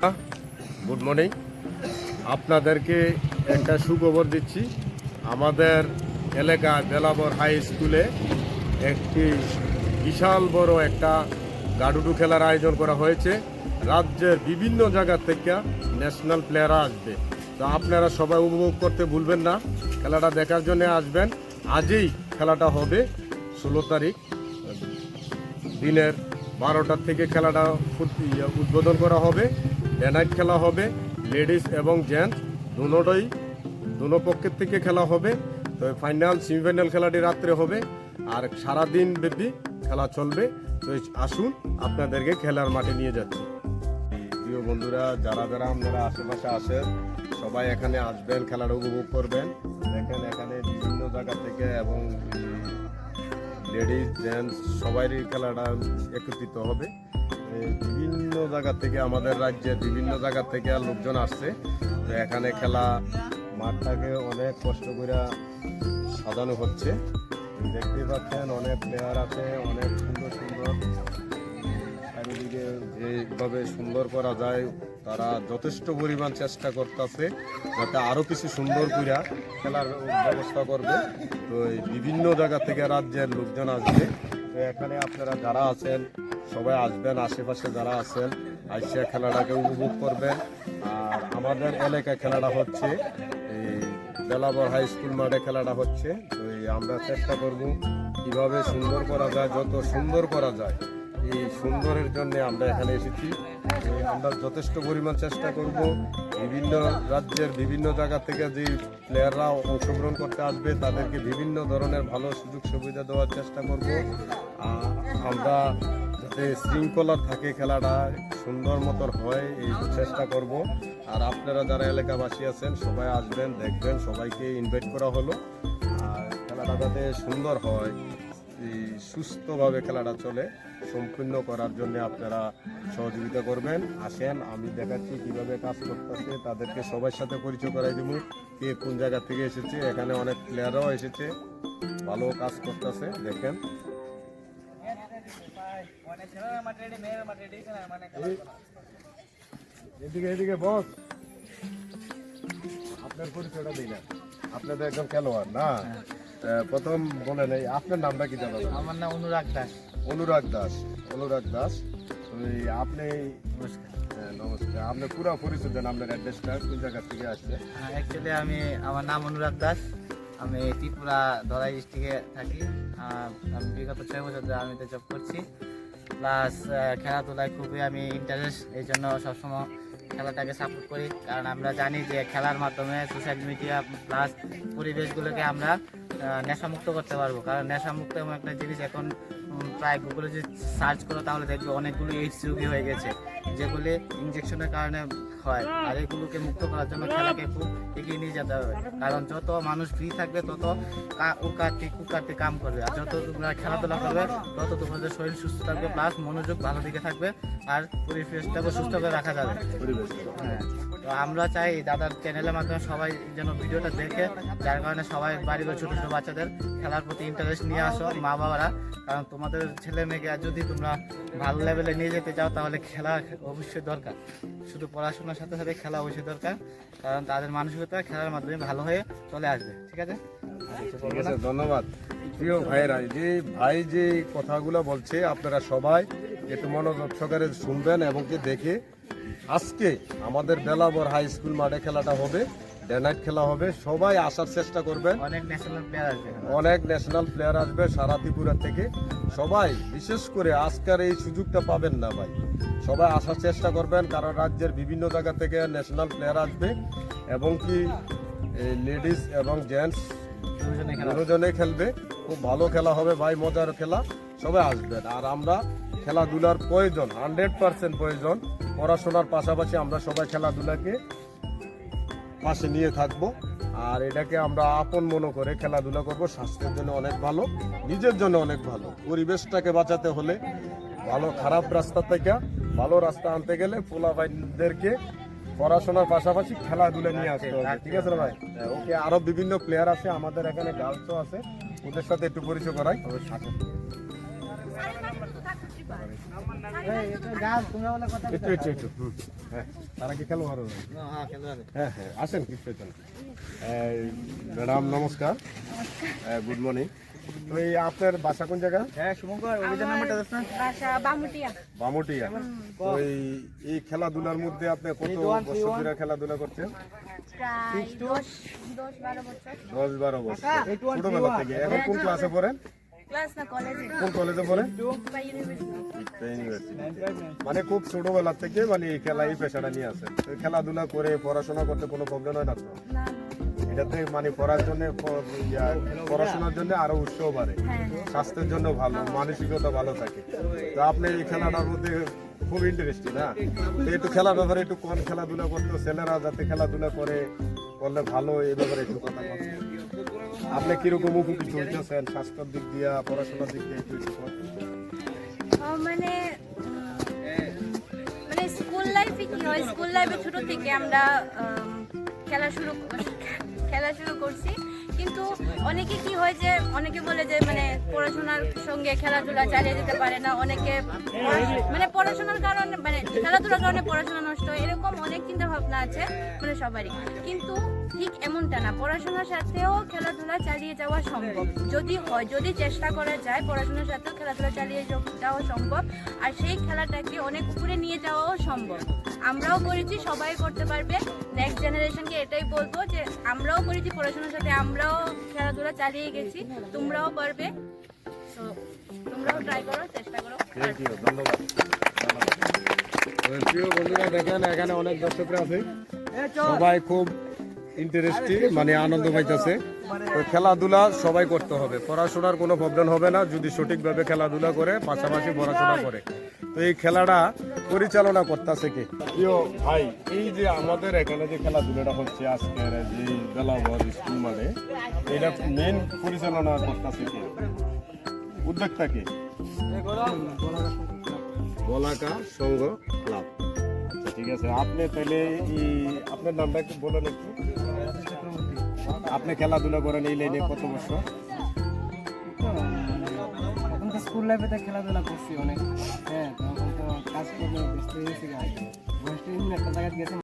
Good morning আপনাদেরকে একটা সুখবর দিচ্ছি। আমাদের এলাকা বেলাবর হাই স্কুলে একটি বিশাল বড় একটা গাডুডু খেলার আয়োজন করা হয়েছে। রাজ্যের বিভিন্ন জায়গা থেকে ন্যাশনাল প্লেয়াররা আসবে। তো আপনারা সবাই উপভোগ করতে ভুলবেন না। খেলাটা দেখার জন্য আসবেন। আজই খেলাটা হবে ষোলো তারিখ দিনের বারোটার থেকে খেলাটা ইয়ে উদ্বোধন করা হবে। ডে নাইট খেলা হবে। লেডিস এবং জেন্টস দুটোই দুটো পক্ষের থেকে খেলা হবে। তো ফাইনাল সেমিফাইনাল খেলাটি রাত্রে হবে। আর সারা দিন ব্যাপী খেলা চলবে। তো আসুন, আপনাদেরকে খেলার মাঠে নিয়ে যাচ্ছি। প্রিয় বন্ধুরা, যারা যারা আপনারা আশেপাশে আসেন সবাই এখানে আসবেন, খেলাটা উপভোগ করবেন। দেখেন এখানে বিভিন্ন জায়গা থেকে এবং লেডিস জেন্টস সবারই খেলাটা একত্রিত হবে। বিভিন্ন জায়গা থেকে আমাদের রাজ্যে বিভিন্ন জায়গা থেকে লোকজন আসছে। তো এখানে খেলা মাঠটাকে অনেক কষ্ট করে সাজানো হচ্ছে। দেখতে পাচ্ছেন, অনেক প্লেয়ার আছে, অনেক সুন্দর সুন্দর চারিদিকে যেভাবে সুন্দর করা যায়, তারা যথেষ্ট পরিমাণ চেষ্টা করতেছে যাতে আরও কিছু সুন্দর করে খেলার ব্যবস্থা করবে। তো বিভিন্ন জায়গা থেকে রাজ্যের লোকজন আসবে। তো এখানে আপনারা যারা আছেন, সবাই আসবেন, আশেপাশে যারা আছেন আসিয়া খেলাটাকে উপভোগ করবেন। আর আমাদের এলাকায় খেলাটা হচ্ছে, এই বেলাবর হাই স্কুল মাঠে খেলাটা হচ্ছে। তো আমরা চেষ্টা করব, কীভাবে সুন্দর করা যায়, যত সুন্দর করা যায়। এই সুন্দরের জন্য আমরা এখানে এসেছি। আমরা যথেষ্ট পরিমাণ চেষ্টা করব। বিভিন্ন রাজ্যের বিভিন্ন জায়গা থেকে যে প্লেয়াররা অংশগ্রহণ করতে আসবে, তাদেরকে বিভিন্ন ধরনের ভালো সুযোগ সুবিধা দেওয়ার চেষ্টা করব। আমরা যাতে শৃঙ্খলা থাকে খেলাটা, সুন্দর মতন হয়, এই চেষ্টা করব। আর আপনারা যারা এলাকাবাসী আছেন, সবাই আসবেন, দেখবেন, সবাইকে ইনভাইট করা হলো। আর খেলাটা যাতে সুন্দর হয়। সুস্থভাবে খেলাটা চলে, সম্পূর্ণ করার জন্য আপনারা সহযোগিতা করবেন। আসেন, আমি দেখাচ্ছি কীভাবে কাজ করতেছে, তাদেরকে সবার সাথে পরিচয় করাই দেবো, কে কোন জায়গা থেকে এসেছে, এখানে অনেক প্লেয়াররাও এসেছে, ভালো কাজ করতেছে, দেখেন। এদিকে এদিকে, বস। আপনার পরিচয়টা আপনাদের একজন খেলোয়াড়, না? প্রথম বলেন এই আপনার নামটা কি জানাবেন? আমার নাম অনুরাগ দাস। অনুরাগ দাস অনুরাগ দাস। ওই আপনি হ্যাঁ, নমস্কার। আপনি পুরো পরিচয় দেন আপনার অ্যাড্রেসটা কোন জায়গা থেকে আসছে? অ্যাকচুয়ালি আমি আমার নাম অনুরাগ দাস। আমি ত্রিপুরা ধলাই ডিস্ট্রিক্টে থাকি। আমি বিগত ছয় বছর ধরে আর্মিতে জব করছি। প্লাস খেলাধুলায় খুবই আমি ইন্টারেস্ট এই জন্য সবসময় খেলাটাকে সাপোর্ট করি। কারণ আমরা জানি যে খেলার মাধ্যমে সোশ্যাল মিডিয়া প্লাস পরিবেশগুলোকে আমরা নেশামুক্ত করতে পারব। কারণ নেশামুক্ত এমন একটা জিনিস এখন প্রায় গুগলে যদি সার্চ করো তাহলে দেখবে অনেকগুলো এইডস রোগী হয়ে গেছে, যেগুলি ইঞ্জেকশনের কারণে হয়। আর এগুলোকে মুক্ত করার জন্য খেলাকে খুব এগিয়ে নিয়ে যেতে হবে। কারণ যত মানুষ ফ্রি থাকবে তত কা- উকারটি কুকারটি কাম করবে। আর যত তোমরা খেলাধুলা করবে তত তোমাদের শরীর সুস্থ থাকবে প্লাস মনোযোগ ভালো দিকে থাকবে আর পরিবেশটাকে সুস্থ করে রাখা যাবে। হ্যাঁ। তো আমরা চাই দাদার চ্যানেলের মাধ্যমে সবাই যেন ভিডিওটা দেখে যার কারণে সবাই বাড়ির ছোটো ছোটো বাচ্চাদের খেলার প্রতি ইন্টারেস্ট নিয়ে আসো মা বাবারা কারণ তোমাদের ছেলে মেয়েকে আর যদি তোমরা ভালো লেভেলে নিয়ে যেতে চাও তাহলে খেলা অবশ্যই দরকার। শুধু পড়াশোনার সাথে সাথে খেলা অবশ্যই দরকার। কারণ তাদের মানসিকতা খেলার মাধ্যমে ভালো হয়ে চলে আসবে, ঠিক আছে? ধন্যবাদ। প্রিয় ভাইরা যে ভাই যে কথাগুলো বলছে, আপনারা সবাই একটু মনোযোগ সহকারে শুনবেন এবং কি দেখে আজকে আমাদের বেলাবর হাই স্কুল মাঠে খেলাটা হবে। ডে নাইট খেলা হবে। সবাই আসার চেষ্টা করবেন। অনেক ন্যাশনাল প্লেয়ার আসবে। অনেক ন্যাশনাল প্লেয়ার আসবে সারা ত্রিপুরা থেকে। সবাই বিশেষ করে আজকের এই সুযোগটা পাবেন না ভাই। সবাই আসার চেষ্টা করবেন কারণ রাজ্যের বিভিন্ন জায়গা থেকে ন্যাশনাল প্লেয়ার আসবে। এবং কি লেডিস এবং জেন্টস দুজনে খেলবে। খুব ভালো খেলা হবে ভাই মজার খেলা। সবাই আসবেন। আর আমরা খেলাধুলার প্রয়োজন হান্ড্রেড পার্সেন্ট প্রয়োজন। পড়াশোনার পাশাপাশি আমরা সবাই খেলাধুলাকে পাশে নিয়ে থাকব। আর এটাকে আমরা আপন মনে করে খেলাধুলা করব। স্বাস্থ্যের জন্য অনেক ভালো, নিজের জন্য অনেক ভালো। পরিবেশটাকে বাঁচাতে হলে ভালো, খারাপ রাস্তা থেকে, ভালো রাস্তা আনতে গেলে পোলা ভাইদেরকে পড়াশোনার পাশাপাশি খেলাধুলা নিয়ে আসতে হবে। ঠিক আছে ভাই? ওকে, আরও বিভিন্ন প্লেয়ার আছে। আমাদের এখানে গার্লসও আছে। ওদের সাথে একটু পরিচয় করাই গাছ তোমরা বলে কথা একটু একটু একটু হ্যাঁ তারা কি খেলো আরও হ্যাঁ হবে। হ্যাঁ হ্যাঁ আসেন কিছু ম্যাডাম নমস্কার। গুড মর্নিং তো এই আপনার বাসা কোন জায়গা? হ্যাঁ শুভঙ্কর অভিযান নাম্বারটা দাস না বাসা বামুটিয়া। বামুটিয়া। তো এই এই খেলাধুলার মধ্যে আপনি কত বছর ধরে খেলাধুলা করছেন? প্রায় দশ বারো বছর। দশ বারো বছর। ছোটবেলা থেকে। এখন কোন ক্লাসে পড়েন? ক্লাস না কলেজে কোন কলেজে ইউনিভার্সিটি মানে খুব ছোটবেলা থেকে মানে এই খেলা এই পেশাটা নিয়ে তো খেলাধুলা করে পড়াশোনা করতে কোনো প্রবলেম হয় না তো? না। এটাতে মানে পড়ার জন্য পড়াশোনার জন্য আরও উৎসাহ বাড়ে। হ্যাঁ স্বাস্থ্যের জন্য ভালো মানসিকতা ভালো থাকে। তো আপনি এই খেলাটার মধ্যে খুব ইন্টারেস্টিং না তো একটু খেলার ব্যাপারে একটু কোন খেলাধুলা করতো ছেলেরা যাতে খেলাধুলা করে করলে ভালো এই ব্যাপারে একটু কথা আপনি কীরকম উপকৃত হইতেছেন? স্বাস্থ্যের দিক দিয়া, পড়াশোনার দিক দিয়ে মানে মানে স্কুল লাইফে কি হয়? স্কুল লাইফে ছোট থেকে আমরা খেলা শুরু খেলা শুরু করছি। কিন্তু অনেকে কি হয় যে, অনেকে বলে যে মানে পড়াশোনার সঙ্গে খেলাধুলা চালিয়ে যেতে পারে না। অনেকে মানে পড়াশোনার কারণে মানে খেলাধুলার কারণে পড়াশোনা নষ্ট এরকম অনেক চিন্তা ভাবনা আছে মানে সবারই। কিন্তু ঠিক এমনটা না। পড়াশোনার সাথেও খেলাধুলা চালিয়ে যাওয়া সম্ভব। যদি হয় যদি চেষ্টা করা যায় পড়াশোনার সাথেও খেলাধুলা চালিয়ে যাওয়া সম্ভব। আর সেই খেলাটাকে অনেক উপরে নিয়ে যাওয়াও সম্ভব। আমরাও করেছি সবাই করতে পারবে। নেক্সট জেনারেশনকে এটাই বলব যে আমরাও করেছি পড়াশোনার সাথে আমরাও খেলাধুলা চালিয়ে গেছি। তোমরাও পারবে। তোমরাও ট্রাই করো চেষ্টা করো। ধন্যবাদ। প্রিয় বন্ধুরা দেখেন এখানে অনেক দর্শকরা আছে। সবাই খুব ইন্টারেস্টিং মানে আনন্দ পাইতেছে। তো খেলাধুলা সবাই করতে হবে। পড়াশোনার কোনো প্রবলেম হবে না যদি সঠিকভাবে খেলাধুলা করে পাশাপাশি পড়াশোনা করে। তো এই খেলাটা পরিচালনা করতেছে কে? প্রিয় ভাই এই যে আমাদের এখানে যে খেলাধুলাটা হচ্ছে আজকের যে বেলাবর স্কুল মাঠে এটা মেন পরিচালনা করতেছে কে? উদ্যোক্তা কে? বলাকা সংঘ ক্লাব। ঠিক আছে, আপনি তাহলে আপনার নামটা একটু বলেন একটু। আপনি খেলাধুলা করেন এই লাইনে কত বছর? এখন তো স্কুল লাইফে তো খেলাধুলা করছি অনেক। হ্যাঁ তখন তো কাজ করলে ব্যস্ত হয়ে একটা জায়গায় গেছে।